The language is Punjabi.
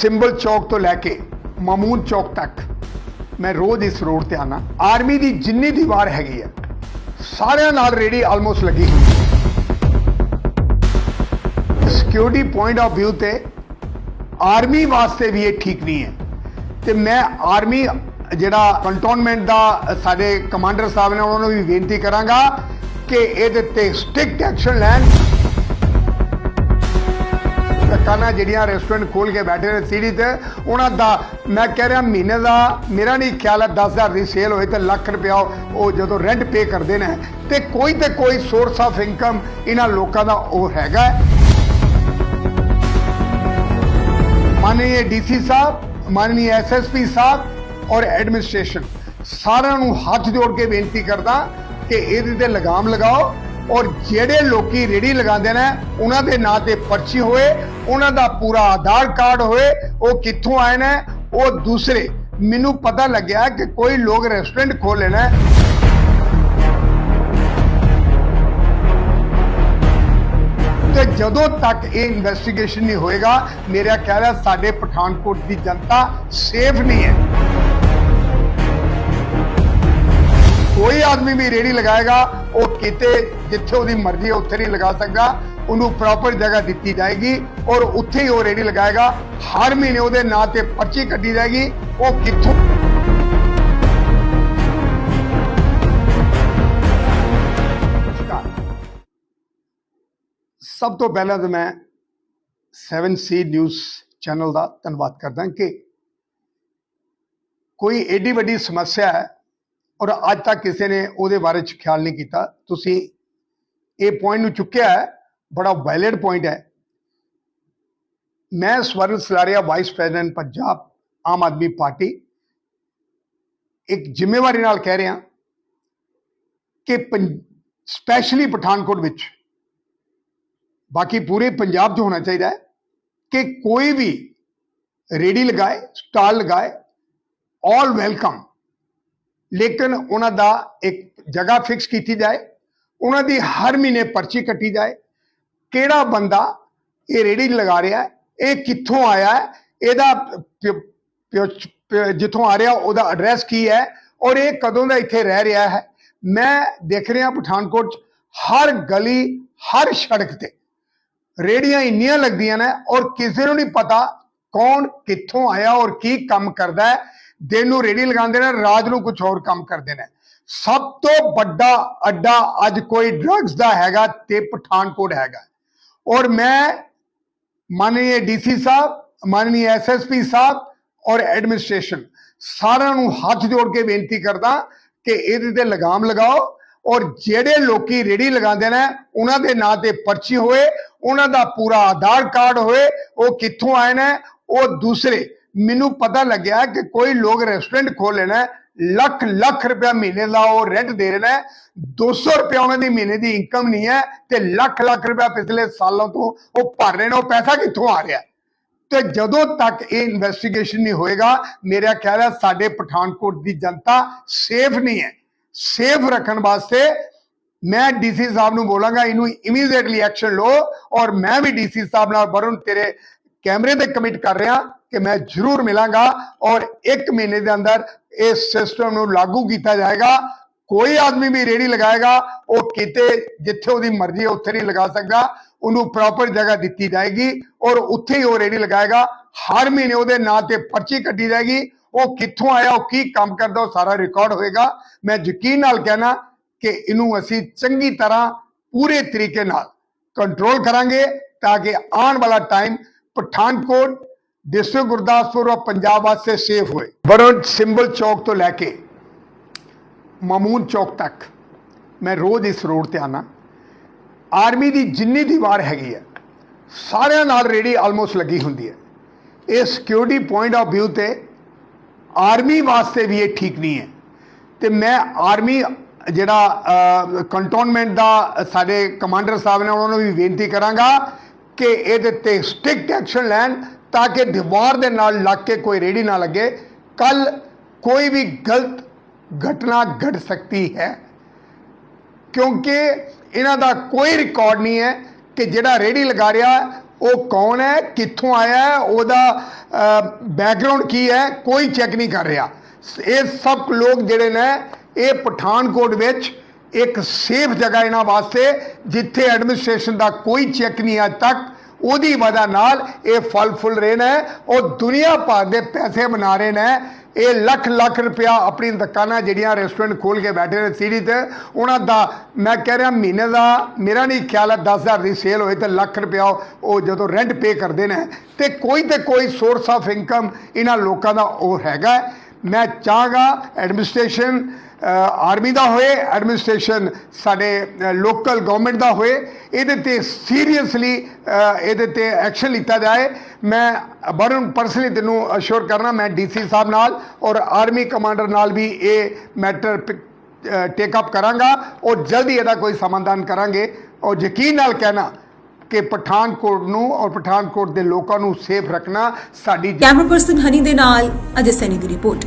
ਸਿੰਬਲ ਚੌਕ ਤੋਂ ਲੈ ਕੇ ਮਾਮੂਨ ਚੌਕ ਤੱਕ ਮੈਂ ਰੋਜ਼ ਇਸ ਰੋਡ ਤੇ ਆਣਾ ਆਰਮੀ ਦੀ ਜਿੰਨੀ ਦੀਵਾਰ ਹੈਗੀ ਹੈ ਸਾਰਿਆਂ ਨਾਲ ਰੇੜੀ ਆਲਮੋਸਟ ਲੱਗੀ ਹੋਈ ਸਿਕਿਉਰਿਟੀ ਪੁਆਇੰਟ ਆਫ View ਤੇ ਆਰਮੀ ਵਾਸਤੇ ਵੀ ਇਹ ਠੀਕ ਨਹੀਂ ਹੈ। ਤੇ ਮੈਂ ਆਰਮੀ ਜਿਹੜਾ ਕੰਟੋਨਮੈਂਟ ਦਾ ਸਾਡੇ ਕਮਾਂਡਰ ਸਾਹਿਬ ਨੇ ਉਹਨਾਂ ਨੂੰ ਵੀ ਬੇਨਤੀ ਕਰਾਂਗਾ ਕਿ ਇਹਦੇ ਤੇ ਸਟ੍ਰਿਕਟ ਐਕਸ਼ਨ ਲੈਣ। ਦੁਕਾਨਾਂ ਜਿਹੜੀਆਂ ਰੈਸਟੋਰੈਂਟ ਖੋਲ ਕੇ ਬੈਠੇ ਨੇ ਸੀੜੀ ਤੇ, ਉਹਨਾਂ ਦਾ ਮੈਂ ਕਹਿ ਰਿਹਾ ਮਹੀਨੇ ਦਾ, ਮੇਰਾ ਨਹੀਂ ਖਿਆਲ ਹੈ 10000 ਦੀ ਸੇਲ ਹੋਏ ਤੇ ਲੱਖ ਰੁਪਇਆ ਉਹ ਜਦੋਂ ਰੈਂਟ ਪੇ ਕਰਦੇ ਨੇ, ਤੇ ਕੋਈ ਤੇ ਕੋਈ ਸੋਰਸ ਆਫ ਇਨਕਮ ਇਹਨਾਂ ਲੋਕਾਂ ਦਾ ਉਹ ਹੈਗਾ ਮਾਨਨੀय ਡੀਸੀ ਸਾਹਿਬ ਮਾਨਨੀय ਐਸਐਸਪੀ ਸਾਹਿਬ ਔਰ ਐਡਮਿਨਿਸਟ੍ਰੇਸ਼ਨ ਸਾਰਿਆਂ ਨੂੰ ਹੱਥ ਜੋੜ ਕੇ ਬੇਨਤੀ ਕਰਦਾ ਕਿ ਇਹਦੇ ਤੇ ਲਗਾਮ ਲਗਾਓ। ਔਰ ਜਿਹੜੇ ਲੋਕੀ ਰੇੜੀ ਲਗਾਉਂਦੇ ਨੇ, ਉਹਨਾਂ ਦੇ ਨਾਂ ਤੇ ਪਰਚੀ ਹੋਏ, ਉਹਨਾਂ ਦਾ ਪੂਰਾ ਆਧਾਰ ਕਾਰਡ ਹੋਏ, ਉਹ ਕਿੱਥੋਂ ਆਏ ਨੇ, ਉਹ ਦੂਸਰੇ। ਮੈਨੂੰ ਪਤਾ ਲੱਗਿਆ ਕਿ ਕੋਈ ਲੋਕ ਰੈਸਟੋਰੈਂਟ ਖੋਲੇ ਨੇ। ਤੇ ਜਦੋਂ ਤੱਕ ਇਹ ਇਨਵੈਸਟੀਗੇਸ਼ਨ ਨਹੀਂ ਹੋਏਗਾ, ਮੇਰਾ ਖਿਆਲ ਹੈ ਸਾਡੇ ਪਠਾਨਕੋਟ ਦੀ ਜਨਤਾ ਸੇਫ ਨਹੀਂ ਹੈ। ਆਦਮੀ ਵੀ ਰੇੜੀ ਲਗਾਏਗਾ, ਉਹ ਕਿਤੇ ਜਿੱਥੇ ਉਹਦੀ ਮਰਜ਼ੀ ਹੈ, ਉੱਥੇ ਨਹੀਂ ਲਗਾ ਸਕਦਾ। ਉਹਨੂੰ ਪ੍ਰੋਪਰ ਜਗ੍ਹਾ ਦਿੱਤੀ ਜਾਏਗੀ ਔਰ ਉੱਥੇ ਹੀ ਉਹ ਰੇੜੀ ਲਗਾਏਗਾ। ਹਰ ਮਹੀਨੇ ਉਹਦੇ ਨਾਂ ਤੇ ਪਰਚੀ ਕੱਢੀ ਜਾਏਗੀ। ਉਹ ਕਿੱਥੋਂ ਸਭ ਤੋਂ ਪਹਿਲਾਂ ਤਾਂ ਮੈਂ 7C ਨਿਊਜ਼ ਚੈਨਲ ਦਾ ਧੰਨਵਾਦ ਕਰਦਾ ਕਿ ਕੋਈ ਏਡੀ ਵੱਡੀ ਸਮੱਸਿਆ ਹੈ ਔਰ ਅੱਜ ਤੱਕ ਕਿਸੇ ਨੇ ਉਹਦੇ ਬਾਰੇ ਚ ਖਿਆਲ ਨਹੀਂ ਕੀਤਾ। ਤੁਸੀਂ ਇਹ ਪੁਆਇੰਟ ਨੂੰ ਚੁੱਕਿਆ ਹੈ, ਬੜਾ ਵੈਲਿਡ ਪੁਆਇੰਟ ਹੈ। ਮੈਂ Swaran Salaria vice president Punjab Aam Aadmi party, ਇੱਕ ਜ਼ਿੰਮੇਵਾਰੀ ਨਾਲ ਕਹਿ ਰਿਹਾ ਕਿ ਸਪੈਸ਼ਲੀ ਪਠਾਨਕੋਟ ਵਿੱਚ ਬਾਕੀ ਪੂਰੇ ਪੰਜਾਬ 'ਚ ਹੋਣਾ ਚਾਹੀਦਾ ਹੈ ਕਿ ਕੋਈ ਵੀ ਰੇੜੀ ਲਗਾਏ, ਸਟਾਲ ਲਗਾਏ ਆਲ ਵੈਲਕਮ ਲੇਕਿਨ ਉਹਨਾਂ ਦਾ ਇੱਕ ਜਗ੍ਹਾ ਫਿਕਸ ਕੀਤੀ ਜਾਏ, ਉਹਨਾਂ ਦੀ ਹਰ ਮਹੀਨੇ ਪਰਚੀ ਕੱਟੀ ਜਾਏ, ਕਿਹੜਾ ਬੰਦਾ ਇਹ ਰੇੜੀ ਲਗਾ ਰਿਹਾ ਇਹ ਕਿੱਥੋਂ ਆਇਆ ਇਹਦਾ ਜਿੱਥੋਂ ਆ ਰਿਹਾ, ਉਹਦਾ ਐਡਰੈਸ ਕੀ ਹੈ ਔਰ ਇਹ ਕਦੋਂ ਦਾ ਇੱਥੇ ਰਹਿ ਰਿਹਾ ਹੈ। ਮੈਂ ਦੇਖ ਰਿਹਾ ਪਠਾਨਕੋਟ 'ਚ ਹਰ ਗਲੀ, ਹਰ ਸੜਕ ਤੇ ਰੇੜੀਆਂ ਇੰਨੀਆਂ ਲੱਗਦੀਆਂ ਨੇ ਔਰ ਕਿਸੇ ਨੂੰ ਨਹੀਂ ਪਤਾ ਕੌਣ ਕਿੱਥੋਂ ਆਇਆ ਔਰ ਕੀ ਕੰਮ ਕਰਦਾ ਹੈ। ਦਿਨ ਨੂੰ ਰੇੜੀ ਲਗਾਉਂਦੇ ਨੇ ਰਾਤ ਨੂੰ ਕੁਝ ਹੋਰ ਕੰਮ ਕਰਦੇ ਨੇ। ਸਭ ਤੋਂ ਵੱਡਾ ਅੱਡਾ ਅੱਜ ਕੋਈ ਡਰੱਗਸ ਦਾ ਹੈਗਾ ਤੇ ਪਠਾਨਕੋਟ ਹੈਗਾ। ਔਰ ਮੈਂ ਮਾਨਨੀय ਡੀਸੀ ਸਾਹਿਬ ਮਾਨਨੀय ਐਸਐਸਪੀ ਸਾਹਿਬ ਔਰ ਐਡਮਿਨਿਸਟ੍ਰੇਸ਼ਨ ਸਾਰਿਆਂ ਨੂੰ ਹੱਥ ਜੋੜ ਕੇ ਬੇਨਤੀ ਕਰਦਾ ਕਿ ਇਹਦੇ ਤੇ ਲਗਾਮ ਲਗਾਓ ਔਰ ਜਿਹੜੇ ਲੋਕੀ ਰੇੜੀ ਲਗਾਉਂਦੇ ਨੇ, ਉਹਨਾਂ ਦੇ ਨਾਂ ਤੇ ਪਰਚੀ ਹੋਏ ਉਹਨਾਂ ਦਾ ਪੂਰਾ ਆਧਾਰ ਕਾਰਡ ਹੋਏ ਉਹ ਕਿੱਥੋਂ ਆਏ ਨੇ, ਉਹ ਦੂਸਰੇ ਮੈਨੂੰ ਪਤਾ ਲੱਗਿਆ ਕਿ ਕੋਈ ਲੋਕ ਰੈਸਟੋਰੈਂਟ ਖੋਲੇ ਨੇ ਲੱਖ ਲੱਖ ਰੁਪਇਆ ਮਹੀਨੇ ਦਾ ਉਹ ਰੈਂਟ ਦੇ ਰਹੇ ਨੇ 200 ਰੁਪਇਆ ਉਹਨਾਂ ਦੀ ਮਹੀਨੇ ਦੀ ਇਨਕਮ ਨਹੀਂ ਹੈ ਤੇ ਲੱਖ ਲੱਖ ਰੁਪਇਆ ਪਿਛਲੇ ਸਾਲਾਂ ਤੋਂ ਉਹ ਭਰ ਰਹੇ ਨੇ, ਉਹ ਪੈਸਾ ਕਿੱਥੋਂ ਆ ਰਿਹਾ ਤੇ ਜਦੋਂ ਤੱਕ ਇਹ ਇਨਵੈਸਟੀਗੇਸ਼ਨ ਨਹੀਂ ਹੋਏਗਾ, ਮੇਰਾ ਖਿਆਲ ਹੈ ਸਾਡੇ ਪਠਾਨਕੋਟ ਦੀ ਜਨਤਾ ਸੇਫ ਨਹੀਂ ਹੈ। ਸੇਫ ਰੱਖਣ ਵਾਸਤੇ ਮੈਂ ਡੀਸੀ ਸਾਹਿਬ ਨੂੰ ਬੋਲਾਂਗਾ, ਇਹਨੂੰ ਇਮੀਡੀਏਟਲੀ ਐਕਸ਼ਨ ਲਓ ਔਰ ਮੈਂ ਵੀ ਡੀਸੀ ਸਾਹਿਬ ਨਾਲ ਵਰੁਣ ਤੇਰੇ ਕੈਮਰੇ ਤੇ ਕਮਿਟ ਕਰ ਰਿਹਾ ਕਿ ਮੈਂ ਜ਼ਰੂਰ ਮਿਲਾਂਗਾ ਔਰ 1 ਮਹੀਨੇ ਦੇ ਅੰਦਰ ਇਸ ਸਿਸਟਮ ਨੂੰ ਲਾਗੂ ਕੀਤਾ ਜਾਏਗਾ। ਕੋਈ ਆਦਮੀ ਵੀ ਰੇੜੀ ਲਗਾਏਗਾ, ਉਹ ਕਿਤੇ ਜਿੱਥੇ ਉਹਦੀ ਮਰਜ਼ੀ ਹੈ ਉੱਥੇ ਨਹੀਂ ਲਗਾ ਸਕਦਾ। ਉਹਨੂੰ ਪ੍ਰੋਪਰ ਜਗ੍ਹਾ ਦਿੱਤੀ ਜਾਏਗੀ ਔਰ ਉੱਥੇ ਹੀ ਉਹ ਰੇੜੀ ਲਗਾਏਗਾ। ਹਰ ਮਹੀਨੇ ਉਹਦੇ ਨਾਂ ਤੇ ਪਰਚੀ ਕੱਢੀ ਜਾਏਗੀ। ਉਹ ਕਿੱਥੋਂ ਆਇਆ, ਉਹ ਕੀ ਕੰਮ ਕਰਦਾ, ਉਹ ਸਾਰਾ ਰਿਕਾਰਡ ਹੋਏਗਾ। ਮੈਂ ਯਕੀਨ ਨਾਲ ਕਹਿਣਾ ਕਿ ਇਹਨੂੰ ਅਸੀਂ ਚੰਗੀ ਤਰ੍ਹਾਂ ਪੂਰੇ ਤਰੀਕੇ ਨਾਲ ਕੰਟਰੋਲ ਕਰਾਂਗੇ ਤਾਂ ਕਿ ਆਉਣ ਵਾਲਾ ਟਾਈਮ ਪਠਾਨਕੋਟ, ਡਿਸਟ੍ਰਿਕਟ ਗੁਰਦਾਸਪੁਰ ਔਰ ਪੰਜਾਬ ਵਾਸਤੇ ਸੇਫ ਹੋਏ। ਬਰੋਂ ਸਿੰਬਲ ਚੌਕ ਤੋਂ ਲੈ ਕੇ ਮਾਮੂਨ ਚੌਕ ਤੱਕ ਮੈਂ ਰੋਜ਼ ਇਸ ਰੋਡ ਤੇ ਆਣਾ ਆਰਮੀ ਦੀ ਜਿੰਨੀ ਦੀਵਾਰ ਹੈਗੀ ਹੈ, ਸਾਰਿਆਂ ਨਾਲ ਰੇੜੀ ਆਲਮੋਸਟ ਲੱਗੀ ਹੁੰਦੀ ਹੈ। ਇਹ ਸਿਕਿਉਰਿਟੀ ਪੁਆਇੰਟ ਆਫ View ਤੇ ਆਰਮੀ ਵਾਸਤੇ ਵੀ ਇਹ ਠੀਕ ਨਹੀਂ ਹੈ। ਤੇ ਮੈਂ ਆਰਮੀ ਜਿਹੜਾ ਕੰਟੋਨਮੈਂਟ ਦਾ ਸਾਡੇ ਕਮਾਂਡਰ ਸਾਹਿਬ ਨੇ, ਉਹਨਾਂ ਨੂੰ ਵੀ ਬੇਨਤੀ ਕਰਾਂਗਾ ਕਿ ਇਹਦੇ ਤੇ ਸਟ੍ਰਿਕਟ ਐਕਸ਼ਨ ਲੈਣ ਤਾਂ ਕਿ ਦੀਵਾਰ ਦੇ ਨਾਲ ਲੱਗ ਕੇ ਕੋਈ ਰੇੜੀ ਨਾ ਲੱਗੇ। ਕੱਲ ਕੋਈ ਵੀ ਗਲਤ ਘਟਨਾ ਘਟ ਸਕਦੀ ਹੈ। ਕਿਉਂਕਿ ਇਹਨਾਂ ਦਾ ਕੋਈ ਰਿਕਾਰਡ ਨਹੀਂ ਹੈ ਕਿ ਜਿਹੜਾ ਰੇੜੀ ਲਗਾ ਰਿਹਾ, ਉਹ ਕੌਣ ਹੈ, ਕਿੱਥੋਂ ਆਇਆ ਹੈ, ਉਹਦਾ ਬੈਕਗ੍ਰਾਉਂਡ ਕੀ ਹੈ, ਕੋਈ ਚੈੱਕ ਨਹੀਂ ਕਰ ਰਿਹਾ। ਇਹ ਸਭ ਲੋਕ ਜਿਹੜੇ ਨੇ, ਇਹ ਪਠਾਨਕੋਟ ਵਿੱਚ ਇੱਕ ਸੇਫ ਜਗ੍ਹਾ ਇਹਨਾਂ ਵਾਸਤੇ, ਜਿੱਥੇ ਐਡਮਿਨਿਸਟ੍ਰੇਸ਼ਨ ਦਾ ਕੋਈ ਚੈੱਕ ਨਹੀਂ ਅੱਜ ਤੱਕ। ਉਹਦੀ ਵਜ੍ਹਾ ਨਾਲ ਇਹ ਫਲ ਫੁੱਲ ਰਹੇ ਨੇ, ਉਹ ਦੁਨੀਆ ਭਰ ਦੇ ਪੈਸੇ ਬਣਾ ਰਹੇ ਨੇ। ਇਹ ਲੱਖ ਲੱਖ ਰੁਪਇਆ ਆਪਣੀ ਦੁਕਾਨਾਂ ਜਿਹੜੀਆਂ ਰੈਸਟੋਰੈਂਟ ਖੋਲ ਕੇ ਬੈਠੇ ਨੇ ਸੀੜੀ ਤੇ, ਉਹਨਾਂ ਦਾ ਮੈਂ ਕਹਿ ਰਿਹਾ ਮਹੀਨੇ ਦਾ, ਮੇਰਾ ਨਹੀਂ ਖਿਆਲ ਹੈ 10000 ਦੀ ਸੇਲ ਹੋਏ ਤੇ ਲੱਖ ਰੁਪਇਆ ਉਹ ਜਦੋਂ ਰੈਂਟ ਪੇ ਕਰਦੇ ਨੇ। ਤੇ ਕੋਈ ਤੇ ਕੋਈ ਸੋਰਸ ਆਫ ਇਨਕਮ ਇਹਨਾਂ ਲੋਕਾਂ ਦਾ ਉਹ ਹੈਗਾ। ਮੈਂ ਚਾਹਾਂਗਾ ਐਡਮਿਨਿਸਟ੍ਰੇਸ਼ਨ ਆਰਮੀ ਦਾ ਹੋਏ ਐਡਮਿਨਿਸਟ੍ਰੇਸ਼ਨ ਸਾਡੇ ਲੋਕਲ ਗਵਰਨਮੈਂਟ ਦਾ ਹੋਏ। ਇਹਦੇ ਤੇ ਸੀਰੀਅਸਲੀ ਇਹਦੇ ਤੇ ਐਕਸ਼ਨ ਲਿੱਤਾ ਜਾਏ। ਮੈਂ ਵਰੁਣ ਪਰਸਨਲੀ ਤੈਨੂੰ ਅਸ਼ੋਰ ਕਰਨਾ, ਮੈਂ ਡੀਸੀ ਸਾਹਿਬ ਨਾਲ ਔਰ ਆਰਮੀ ਕਮਾਂਡਰ ਨਾਲ ਵੀ ਇਹ ਮੈਟਰ ਟੇਕ ਅਪ ਕਰਾਂਗਾ। ਔਰ ਜਲਦੀ ਇਹਦਾ ਕੋਈ ਸਮਾਧਾਨ ਕਰਾਂਗੇ। ਔਰ ਯਕੀਨ ਨਾਲ ਕਹਿਣਾ ਕਿ ਪਠਾਨਕੋਟ ਨੂੰ ਔਰ ਪਠਾਨਕੋਟ ਦੇ ਲੋਕਾਂ ਨੂੰ ਸੇਫ ਰੱਖਣਾ ਸਾਡੀ ਕੈਮਰਾ ਪਰਸਨ ਹਨੀ ਦੇ ਨਾਲ, ਅਜੇ ਸੈਨੀ ਦੀ ਰਿਪੋਰਟ